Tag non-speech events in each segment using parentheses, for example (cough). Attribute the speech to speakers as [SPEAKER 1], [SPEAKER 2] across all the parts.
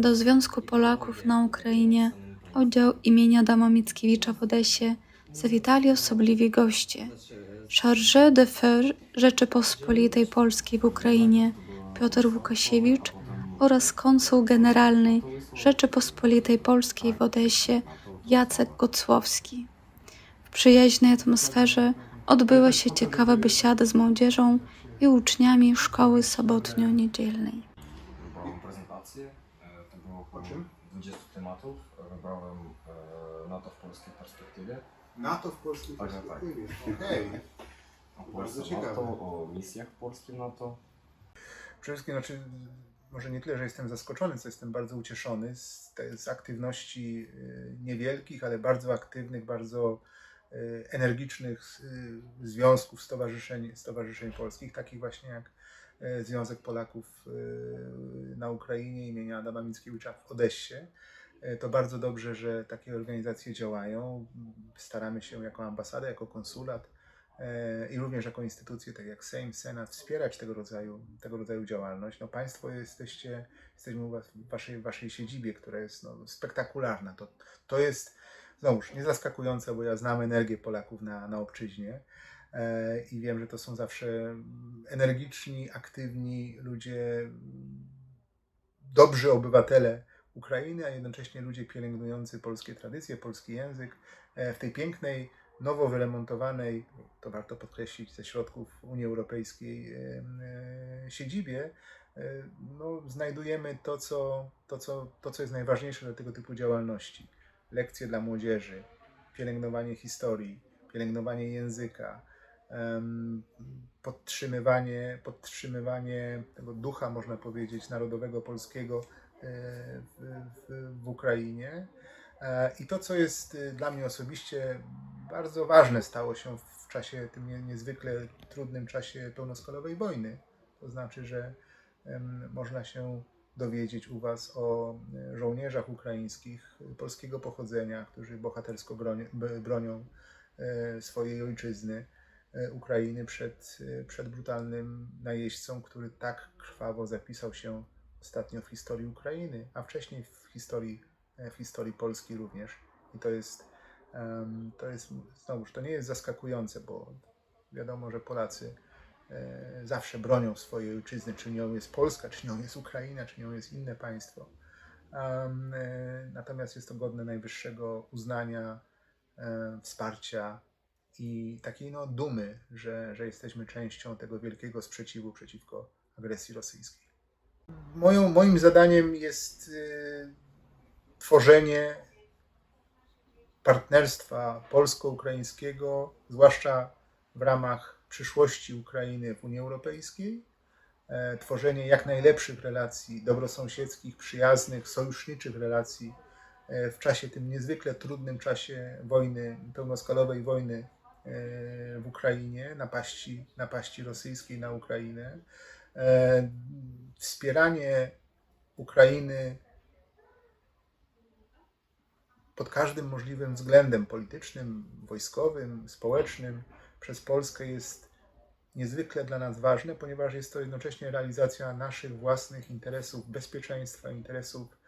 [SPEAKER 1] do Związku Polaków na Ukrainie oddział imienia Adama Mickiewicza w Odessie zawitali osobliwi goście. Chargé de Fer Rzeczypospolitej Polskiej w Ukrainie Piotr Łukasiewicz oraz konsul generalny Rzeczypospolitej Polskiej w Odessie Jacek Gocłowski. W przyjaźnej atmosferze odbyła się ciekawa biesiada z młodzieżą i uczniami szkoły sobotnio-niedzielnej.
[SPEAKER 2] E, około 20 tematów. E, Wybrałem e, NATO w polskiej perspektywie,
[SPEAKER 3] NATO w polskiej
[SPEAKER 2] Tak, tak,
[SPEAKER 3] perspektywie. Okej. (laughs)
[SPEAKER 2] o
[SPEAKER 3] Bardzo
[SPEAKER 2] Polsce
[SPEAKER 3] ciekawe.
[SPEAKER 2] NATO, o misjach polskim NATO.
[SPEAKER 3] Przede wszystkim, znaczy, może nie tyle, że jestem zaskoczony, co jestem bardzo ucieszony z, te, z aktywności y, niewielkich, ale bardzo aktywnych, bardzo energicznych y, związków, stowarzyszeń, stowarzyszeń polskich, takich właśnie jak y, Związek Polaków y, na Ukrainie imienia Adama Mickiewicza w Odessie. Y, To bardzo dobrze, że takie organizacje działają. Staramy się jako ambasada, jako konsulat i również jako instytucje, tak jak Sejm, Senat, wspierać tego rodzaju, tego rodzaju działalność. No, państwo jesteście, jesteśmy w waszej, waszej siedzibie, która jest no, spektakularna. To, to jest, znowuż, nie zaskakujące, bo ja znam energię Polaków na, na obczyźnie e, i wiem, że to są zawsze energiczni, aktywni ludzie, dobrzy obywatele Ukrainy, a jednocześnie ludzie pielęgnujący polskie tradycje, polski język e, w tej pięknej, nowo wyremontowanej, to warto podkreślić, ze środków Unii Europejskiej e, siedzibie, no, znajdujemy to co, to, co, to, co jest najważniejsze dla tego typu działalności. Lekcje dla młodzieży, pielęgnowanie historii, pielęgnowanie języka, podtrzymywanie, podtrzymywanie tego ducha, można powiedzieć, narodowego polskiego e, w, w, w Ukrainie. E, I to, co jest y, dla mnie osobiście bardzo ważne, stało się w czasie, tym nie- niezwykle trudnym czasie pełnoskalowej wojny. To znaczy, że można się dowiedzieć u Was o e, żołnierzach ukraińskich polskiego pochodzenia, którzy bohatersko bronią e, swojej ojczyzny, e, Ukrainy przed, przed brutalnym najeźdźcą, który tak krwawo zapisał się ostatnio w historii Ukrainy, a wcześniej w historii w historii Polski również. I to jest, to jest, znowuż, to nie jest zaskakujące, bo wiadomo, że Polacy zawsze bronią swojej ojczyzny, czy nią jest Polska, czy nią jest Ukraina, czy nią jest inne państwo. E, natomiast jest to godne najwyższego uznania, e, wsparcia i takiej no, dumy, że, że jesteśmy częścią tego wielkiego sprzeciwu przeciwko agresji rosyjskiej. Moją, moim zadaniem jest e, tworzenie partnerstwa polsko-ukraińskiego, zwłaszcza w ramach przyszłości Ukrainy w Unii Europejskiej, e, tworzenie jak najlepszych relacji dobrosąsiedzkich, przyjaznych, sojuszniczych relacji e, w czasie tym niezwykle trudnym czasie wojny, pełnoskalowej wojny e, w Ukrainie, napaści, napaści rosyjskiej na Ukrainę, wspieranie Ukrainy pod każdym możliwym względem politycznym, wojskowym, społecznym przez Polskę jest niezwykle dla nas ważne, ponieważ jest to jednocześnie realizacja naszych własnych interesów bezpieczeństwa, interesów,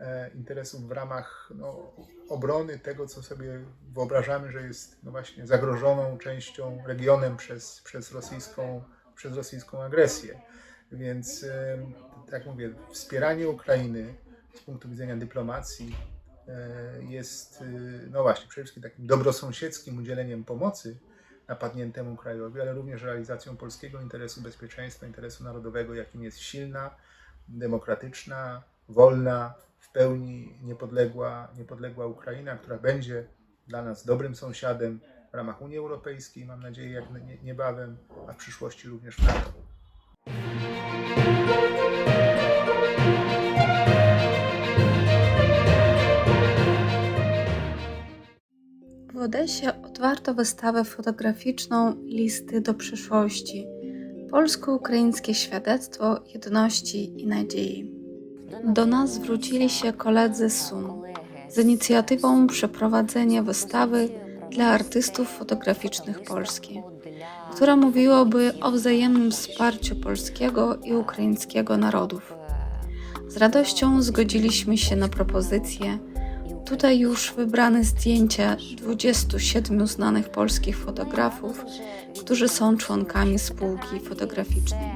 [SPEAKER 3] e, interesów w ramach no, obrony tego, co sobie wyobrażamy, że jest no właśnie zagrożoną częścią, regionem przez, przez, rosyjską, przez rosyjską agresję. Więc, e, tak mówię, wspieranie Ukrainy z punktu widzenia dyplomacji, e, jest, y, no właśnie, przede wszystkim takim dobrosąsiedzkim udzieleniem pomocy napadniętemu krajowi, ale również realizacją polskiego interesu bezpieczeństwa, interesu narodowego, jakim jest silna, demokratyczna, wolna, w pełni niepodległa, niepodległa Ukraina, która będzie dla nas dobrym sąsiadem w ramach Unii Europejskiej, mam nadzieję, jak nie- niebawem, a w przyszłości również w NATO.
[SPEAKER 1] W Odessie otwarto wystawę fotograficzną Listy do przyszłości. Polsko-ukraińskie świadectwo jedności i nadziei. Do nas zwrócili się koledzy z Sum z inicjatywą przeprowadzenia wystawy dla artystów fotograficznych Polski, która mówiłaby o wzajemnym wsparciu polskiego i ukraińskiego narodów. Z radością zgodziliśmy się na propozycję. Tutaj już wybrane zdjęcia 27 znanych polskich fotografów, którzy są członkami spółki fotograficznej.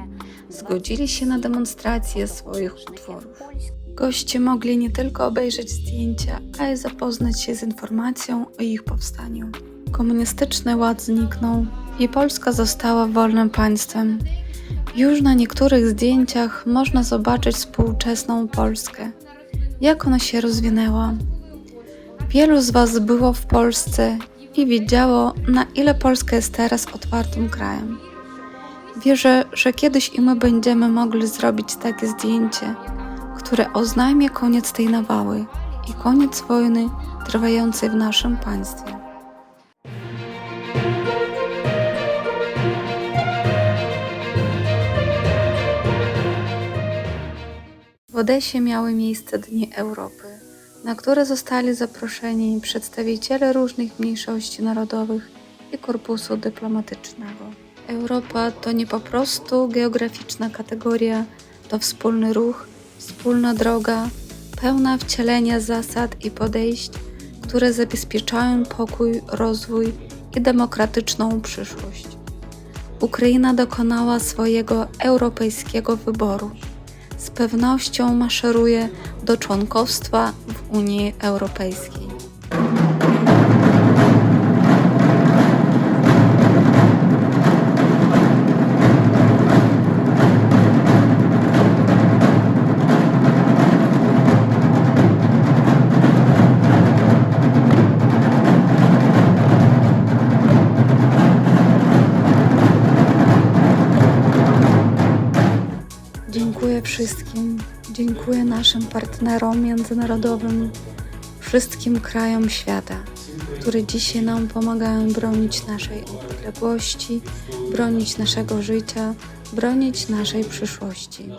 [SPEAKER 1] Zgodzili się na demonstrację swoich utworów. Goście mogli nie tylko obejrzeć zdjęcia, ale zapoznać się z informacją o ich powstaniu. Komunistyczny ład zniknął i Polska została wolnym państwem. Już na niektórych zdjęciach można zobaczyć współczesną Polskę, jak ona się rozwinęła. Wielu z Was było w Polsce i wiedziało, na ile Polska jest teraz otwartym krajem. Wierzę, że kiedyś i my będziemy mogli zrobić takie zdjęcie, które oznajmie koniec tej nawały i koniec wojny trwającej w naszym państwie. W Odesie miały miejsce Dni Europy, na które zostali zaproszeni przedstawiciele różnych mniejszości narodowych i korpusu dyplomatycznego. Europa to nie po prostu geograficzna kategoria, to wspólny ruch, wspólna droga, pełna wcielenia zasad i podejść, które zabezpieczają pokój, rozwój i demokratyczną przyszłość. Ukraina dokonała swojego europejskiego wyboru. Z pewnością maszeruje do członkostwa w Unii Europejskiej. Wszystkim. Dziękuję naszym partnerom międzynarodowym, wszystkim krajom świata, które dzisiaj nam pomagają bronić naszej niepodległości, bronić naszego życia, bronić naszej przyszłości.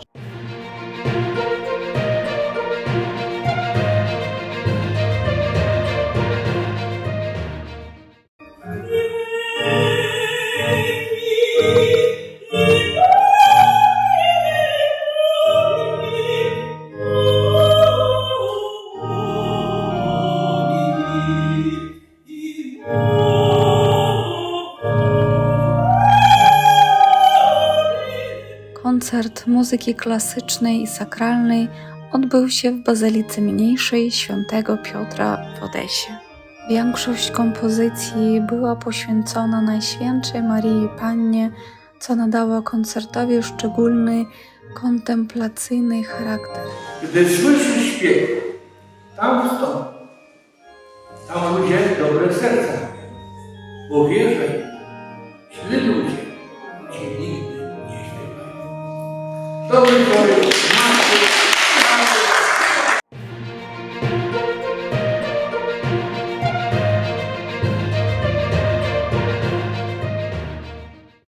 [SPEAKER 1] Koncert muzyki klasycznej i sakralnej odbył się w Bazylice Mniejszej Świętego Piotra w Odesie. Większość kompozycji była poświęcona Najświętszej Marii Pannie, co nadało koncertowi szczególny kontemplacyjny charakter.
[SPEAKER 4] Gdy słyszysz śpiew, tam wstąp. Tam ludzie dobre serca. Bo wierzaj, źli ludzie ci nigdy. Dobry człowiek,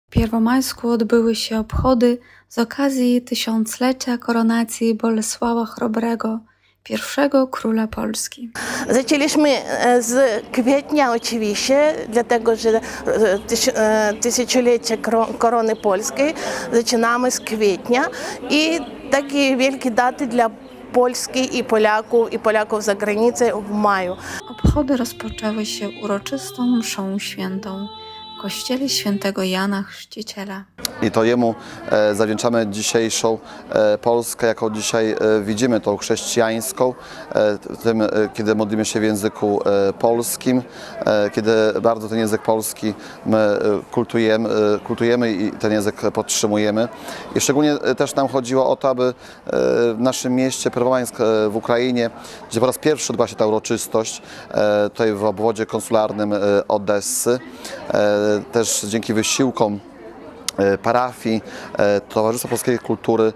[SPEAKER 1] W Pierwomajsku odbyły się obchody z okazji tysiąclecia koronacji Bolesława Chrobrego, pierwszego króla Polski.
[SPEAKER 5] Zaczęliśmy e, z kwietnia oczywiście, dlatego że e, e, tysiąclecie korony polskiej zaczynamy z kwietnia i takie wielkie daty dla Polski i Polaków, i Polaków za granicą w maju.
[SPEAKER 1] Obchody rozpoczęły się uroczystą mszą świętą w kościele świętego Jana Chrzciciela.
[SPEAKER 6] I to jemu e, zawdzięczamy dzisiejszą e, Polskę, jaką dzisiaj e, widzimy, tą chrześcijańską, tym, kiedy modlimy się w języku polskim, kiedy bardzo ten język polski my kultujemy, kultujemy i ten język podtrzymujemy. I szczególnie też nam chodziło o to, aby w naszym mieście Perwomańsk e, w Ukrainie, gdzie po raz pierwszy odbyła się ta uroczystość, tutaj w obwodzie konsularnym Odessy, też dzięki wysiłkom parafii, e, Towarzystwa Polskiej Kultury,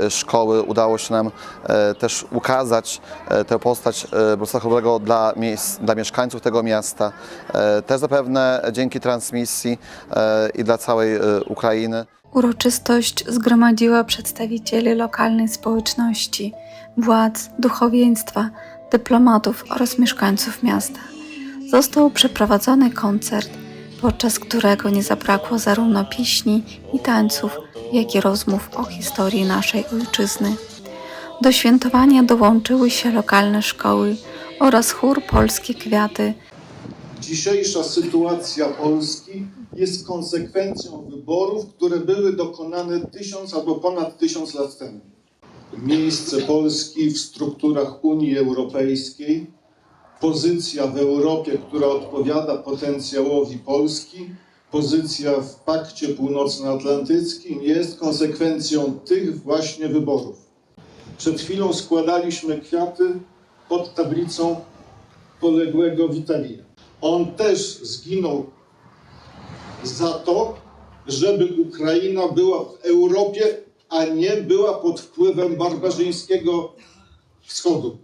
[SPEAKER 6] e, szkoły udało się nam e, też ukazać e, tę postać e, Bolesława dla, dla mieszkańców tego miasta. E, Też zapewne dzięki transmisji e, i dla całej e, Ukrainy.
[SPEAKER 1] Uroczystość zgromadziła przedstawicieli lokalnej społeczności, władz, duchowieństwa, dyplomatów oraz mieszkańców miasta. Został przeprowadzony koncert, podczas którego nie zabrakło zarówno pieśni i tańców, jak i rozmów o historii naszej ojczyzny. Do świętowania dołączyły się lokalne szkoły oraz chór Polskie Kwiaty.
[SPEAKER 7] Dzisiejsza sytuacja Polski jest konsekwencją wyborów, które były dokonane tysiąc albo ponad tysiąc lat temu. Miejsce Polski w strukturach Unii Europejskiej, pozycja w Europie, która odpowiada potencjałowi Polski, pozycja w Pakcie Północnoatlantyckim jest konsekwencją tych właśnie wyborów. Przed chwilą składaliśmy kwiaty pod tablicą poległego Witalia. On też zginął za to, żeby Ukraina była w Europie, a nie była pod wpływem barbarzyńskiego wschodu.